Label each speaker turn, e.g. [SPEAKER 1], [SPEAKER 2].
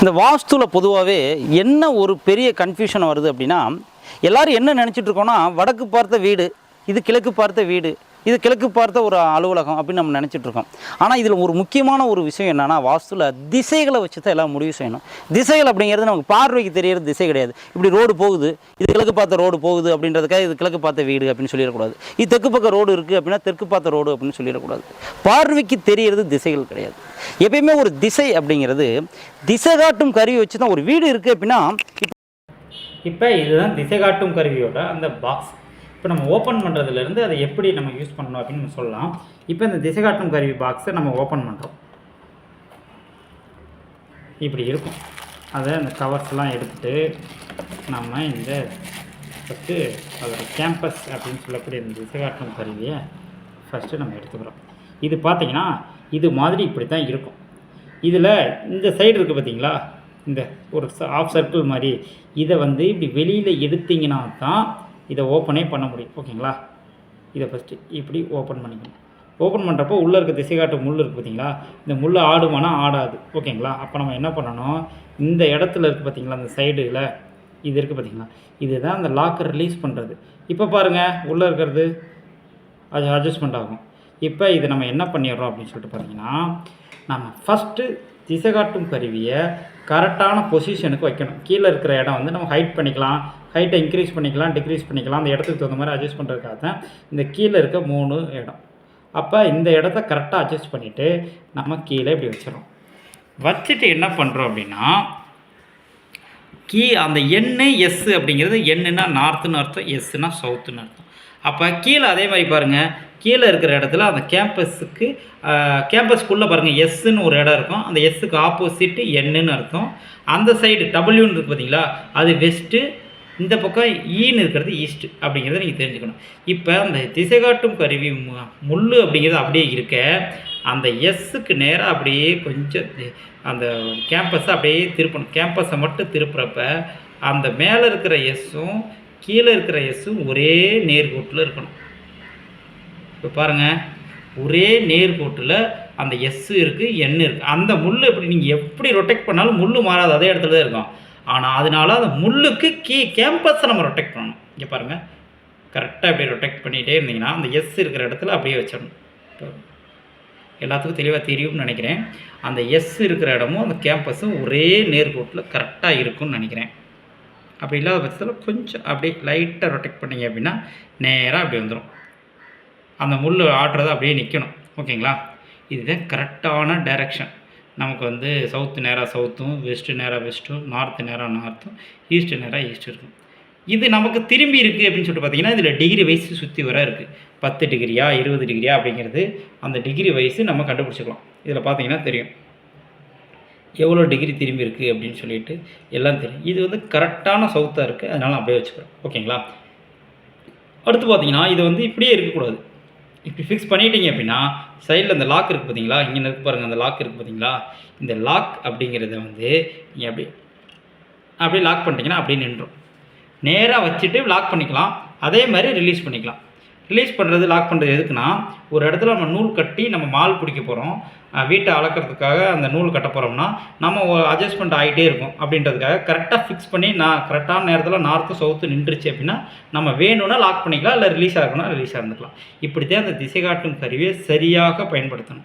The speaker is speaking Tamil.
[SPEAKER 1] இந்த வாஸ்துவில் பொதுவாகவே என்ன ஒரு பெரிய கன்ஃபியூஷன் வருது அப்படின்னா எல்லாரும் என்ன நினச்சிட்ருக்கோன்னா வடக்கு பார்த்த வீடு இது கிழக்கு பார்த்த வீடு இது கிழக்கு பார்த்த ஒரு அலுவலகம் அப்படின்னு நம்ம நினச்சிட்டு இருக்கோம். ஆனால் இதில் ஒரு முக்கியமான ஒரு விஷயம் என்னென்னா வாஸ்துவில் திசைகளை வச்சு தான் எல்லாம் முடிவு செய்யணும். திசைகள் அப்படிங்கிறது நமக்கு பார்வைக்கு தெரியறது திசை கிடையாது. இப்படி ரோடு போகுது இது கிழக்கு பார்த்த ரோடு போகுது அப்படின்றதுக்காக இது கிழக்கு பார்த்த வீடு அப்படின்னு சொல்லிடக்கூடாது. இது தெற்கு பக்கம் ரோடு இருக்குது அப்படின்னா தெற்கு பார்த்த ரோடு அப்படின்னு சொல்லிடக்கூடாது. பார்வைக்கு தெரியறது திசைகள் கிடையாது. எப்பயுமே ஒரு திசை அப்படிங்கிறது திசை காட்டும் கருவி வச்சு தான் ஒரு வீடு இருக்குது அப்படின்னா இப்போ இதுதான் திசை காட்டும் கருவியோட அந்த பாக்ஸ் இப்போ நம்ம ஓப்பன் பண்ணுறதுலேருந்து அதை எப்படி நம்ம யூஸ் பண்ணணும் அப்படின்னு நம்ம சொல்லலாம். இப்போ இந்த திசை காட்டும் கருவி பாக்ஸை நம்ம ஓப்பன் பண்ணுறோம் இப்படி இருக்கும். அதை அந்த கவர்ஸ்லாம் எடுத்துட்டு நம்ம இந்த ஃபஸ்ட்டு அதோட கேம்பஸ் அப்படின்னு சொல்லக்கூடிய இந்த திசை காட்டும் கருவியை ஃபஸ்ட்டு நம்ம எடுத்துக்கிறோம். இது பார்த்தீங்கன்னா இது மாதிரி இப்படி தான் இருக்கும். இதில் இந்த சைடு இருக்குது பார்த்தீங்களா இந்த ஒரு ஆஃப் சர்க்கிள் மாதிரி. இதை வந்து இப்படி வெளியில் எடுத்தீங்கன்னா தான் இதை ஓப்பனே பண்ண முடியும். ஓகேங்களா? இதை ஃபஸ்ட்டு இப்படி ஓப்பன் பண்ணிக்கணும். ஓப்பன் பண்ணுறப்போ உள்ளே இருக்க திசை காட்டு முள் இருக்குது பார்த்தீங்களா இந்த முள் ஆடுமானா ஆடாது. ஓகேங்களா? அப்போ நம்ம என்ன பண்ணணும்? இந்த இடத்துல இருக்குது பார்த்தீங்களா அந்த சைடில் இது இருக்குது பார்த்தீங்களா இதுதான் அந்த லாக்கர் ரிலீஸ் பண்ணுறது இப்போ பாருங்கள் உள்ளே இருக்கிறது அது அட்ஜஸ்ட்மெண்ட் ஆகும். இப்போ இது நம்ம என்ன பண்ணிடுறோம் அப்படின்னு சொல்லிட்டு பார்த்தீங்கன்னா நம்ம ஃபஸ்ட்டு திசை காட்டும் கருவியை கரெக்டான பொசிஷனுக்கு வைக்கணும். கீழே இருக்கிற இடம் வந்து நம்ம ஹைட் பண்ணிக்கலாம். ஹைட்டை இன்க்ரீஸ் பண்ணிக்கலாம் டிக்ரீஸ் பண்ணிக்கலாம். அந்த இடத்துக்கு தகுந்த மாதிரி அட்ஜஸ்ட் பண்ணுறதுக்காக தான் இந்த கீழே இருக்க மூணு இடம். அப்போ இந்த இடத்த கரெக்டாக அட்ஜஸ்ட் பண்ணிவிட்டு நம்ம கீழே இப்படி வச்சிடறோம். வச்சுட்டு என்ன பண்ணுறோம் அப்படின்னா கீ அந்த எண்ணு எஸ் அப்படிங்கிறது எண்ணுனா நார்த்துன்னு அர்த்தம் எஸ்ஸுனா சவுத்துன்னு அர்த்தம். அப்போ கீழே அதே மாதிரி பாருங்கள் கீழே இருக்கிற இடத்துல அந்த கேம்பஸுக்கு கேம்பஸ்க்குள்ளே பாருங்கள் எஸ்ஸுன்னு ஒரு இடம் இருக்கும். அந்த எஸ்ஸுக்கு ஆப்போசிட்டு எண்ணுன்னு அர்த்தம். அந்த சைடு டபுள்யூன்னு இருக்குது பார்த்தீங்களா அது வெஸ்ட்டு இந்த பக்கம் ஈன்னு இருக்கிறது ஈஸ்ட் அப்படிங்கிறத நீங்கள் தெரிஞ்சுக்கணும். இப்போ அந்த திசை காட்டும் கருவி மு- அப்படிங்கிறது அப்படியே இருக்க அந்த எஸ்ஸுக்கு நேராக அப்படியே கொஞ்சம் அந்த கேம்பஸை அப்படியே திருப்பணும். கேம்பஸை மட்டும் திருப்புறப்ப அந்த மேலே இருக்கிற எஸ்ஸும் கீழே இருக்கிற எஸ்ஸும் ஒரே நேர்கோட்டில் இருக்கணும். இப்போ பாருங்கள் ஒரே நேர்கோட்டில் அந்த எஸ்ஸு இருக்குது எண்ணு இருக்குது அந்த முள் எப்படி நீங்கள் எப்படி ரொட்டேட் பண்ணாலும் முள் மாறாது. அதே இடத்துல தான் இருக்கும். ஆனால் அதனால அந்த முள்ளுக்கு கீ கேம்பஸை நம்ம ரொட்டேட் பண்ணணும். இங்கே பாருங்கள் கரெக்டாக அப்படியே ரொட்டேட் பண்ணிகிட்டே இருந்தீங்கன்னா அந்த எஸ் இருக்கிற இடத்துல அப்படியே வச்சிடணும். எல்லாத்துக்கும் தெளிவாக தெரியும்னு நினைக்கிறேன். அந்த எஸ் இருக்கிற இடமும் அந்த கேம்பஸும் ஒரே நேர்கோட்டில் கரெக்டாக இருக்கும்னு நினைக்கிறேன். அப்படி இல்லாத பட்சத்தில் கொஞ்சம் அப்படியே லைட்டாக ரொட்டேட் பண்ணீங்க அப்படின்னா நேராக அப்படி வந்துடும் அந்த முள் ஆடுறதை அப்படியே நிற்கணும் ஓகேங்களா? இதுதான் கரெக்டான டைரக்ஷன் நமக்கு வந்து சவுத்து நேராக சவுத்தும் வெஸ்ட்டு நேராக வெஸ்ட்டும் நார்த்து நேராக நார்த்தும் ஈஸ்ட்டு நேராக ஈஸ்ட் இருக்கும். இது நமக்கு திரும்பி இருக்குது அப்படின்னு சொல்லிட்டு பார்த்தீங்கன்னா இதில் டிகிரி வைஸ் சுற்றி வர இருக்குது பத்து டிகிரியா இருபது டிகிரியா அப்படிங்கிறது அந்த டிகிரி வயசு நம்ம கண்டுபிடிச்சிக்கலாம். இதில் பார்த்தீங்கன்னா தெரியும். எவ்வளோ டிகிரி திரும்பி இருக்குது அப்படின்னு சொல்லிட்டு எல்லாம் தெரியும். இது வந்து கரெக்டான சவுத்தாக இருக்குது அதனால் அப்படியே வச்சுக்கிறோம் ஓகேங்களா? அடுத்து பார்த்தீங்கன்னா இது வந்து இப்படியே இருக்கக்கூடாது. இப்படி ஃபிக்ஸ் பண்ணிட்டீங்க அப்படின்னா சைடில் அந்த லாக் இருக்குது பார்த்தீங்களா இங்கே இருக்கு பாருங்கள் அந்த லாக் இருக்குது பார்த்தீங்களா இந்த லாக் அப்படிங்கிறத வந்து நீங்கள் அப்படி அப்படியே லாக் பண்ணிட்டீங்கன்னா அப்படியே நின்றும் நேராக வச்சுட்டு லாக் பண்ணிக்கலாம். அதே மாதிரி ரிலீஸ் பண்ணிக்கலாம். ரிலீஸ் பண்ணுறது லாக் பண்ணுறது எதுக்குன்னா ஒரு இடத்துல நம்ம நூல் கட்டி நம்ம மால் பிடிக்க போகிறோம் வீட்டை அளக்கிறதுக்காக அந்த நூல் கட்ட போகிறோம்னா நம்ம அட்ஜஸ்ட்மெண்ட் ஆகிட்டே இருக்கும். அப்படின்றதுக்காக கரெக்டாக ஃபிக்ஸ் பண்ணி நான் கரெக்டான நேரத்தில் நார்த்து சவுத்து நின்றுச்சு அப்படின்னா நம்ம வேணும்னா லாக் பண்ணிக்கலாம் இல்லை ரிலீஸ் ஆகணும்னா ரிலீஸ் ஆகிருந்துக்கலாம் இப்படி தான் அந்த திசை காட்டும் கருவியை சரியாக பயன்படுத்தணும்.